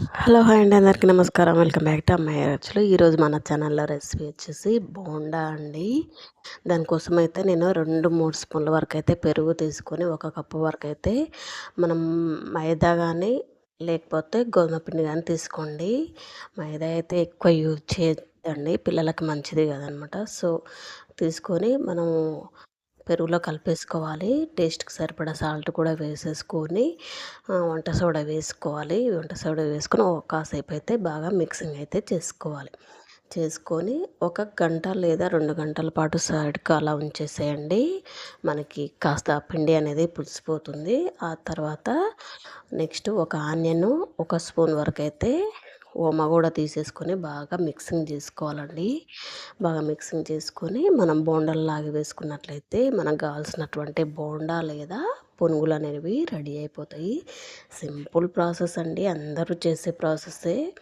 Hello hi అండి అందరికీ నమస్కారం. వెల్కమ్ బ్యాక్ టు అమ్మాయి రచ్చులు ఈరోజు మన ఛానల్లో రెసిపీ వచ్చేసి బోండా అండి. దానికోసం అయితే నేను రెండు మూడు స్పూన్ల వరకు అయితే పెరుగు తీసుకొని ఒక కప్పు వరకు అయితే మనం మైదా కానీ లేకపోతే గోధుమ పిండి కానీ తీసుకోండి. మైదా అయితే ఎక్కువ యూజ్ చేయద్దండి పిల్లలకి మంచిది కదనమాట. సో తీసుకొని మనం పెరుగులో కలిపేసుకోవాలి. టేస్ట్కి సరిపడా సాల్ట్ కూడా వేసేసుకొని వంట సోడా వేసుకోవాలి. వంట సోడా వేసుకొని ఒక కాసేపు అయితే బాగా మిక్సింగ్ అయితే చేసుకోవాలి. చేసుకొని ఒక గంట లేదా రెండు గంటల పాటు సైడ్కి అలా ఉంచేసేయండి. మనకి కాస్త పిండి అనేది పులిసిపోతుంది. ఆ తర్వాత నెక్స్ట్ ఒక ఆనియన్ ఒక స్పూన్ వరకు అయితే ఓమ కూడా తీసేసుకొని బాగా మిక్సింగ్ చేసుకోవాలండి. బాగా మిక్సింగ్ చేసుకొని మనం బోండాలు వేసుకున్నట్లయితే మనకు కావాల్సినటువంటి బోండా లేదా పునుగులు అనేవి రెడీ అయిపోతాయి. సింపుల్ ప్రాసెస్ అండి. అందరూ చేసే ప్రాసెస్సే.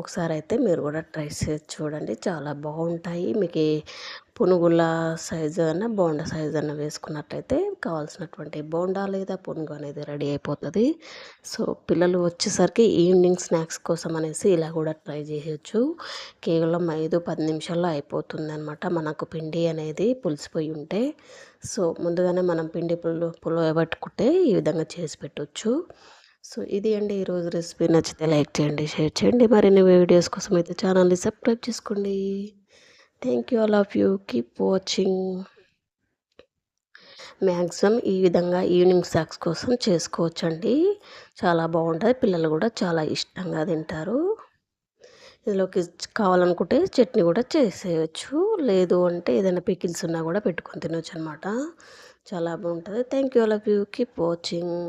ఒకసారి అయితే మీరు కూడా ట్రై చేసి చూడండి. చాలా బాగుంటాయి. మీకు పునుగుల సైజు అన్న బోండా సైజు అన్న వేసుకున్నట్టయితే కావాల్సినటువంటి బోండా లేదా పునుగు అనేది రెడీ అయిపోతుంది. సో పిల్లలు వచ్చేసరికి ఈవినింగ్ స్నాక్స్ కోసం అనేసి ఇలా కూడా ట్రై చేయొచ్చు. కేవలం ఐదు పది నిమిషాల్లో అయిపోతుంది అనమాట మనకు పిండి అనేది పులిసిపోయి ఉంటే. సో ముందుగానే మనం పిండి పులు పులవబెట్టుకుంటే ఈ విధంగా చేసి పెట్టవచ్చు సో ఇది అండి ఈరోజు రెసిపీ. నచ్చితే లైక్ చేయండి షేర్ చేయండి. మరిన్ని వీడియోస్ కోసం అయితే ఛానల్ని సబ్స్క్రైబ్ చేసుకోండి. Thank you all of you. Keep watching. Maximum ఈ విధంగా ఈవినింగ్ స్నాక్స్ కోసం చేసుకోవచ్చండి. చాలా బాగుంటుంది. పిల్లలు కూడా చాలా ఇష్టంగా తింటారు. ఇందులోకి కావాలనుకుంటే చట్నీ కూడా చేసేయచ్చు. లేదు అంటే ఏదైనా పికిల్స్ ఉన్నా కూడా పెట్టుకొని తినొచ్చు అనమాట చాలా బాగుంటుంది. Thank you all of you. Keep watching.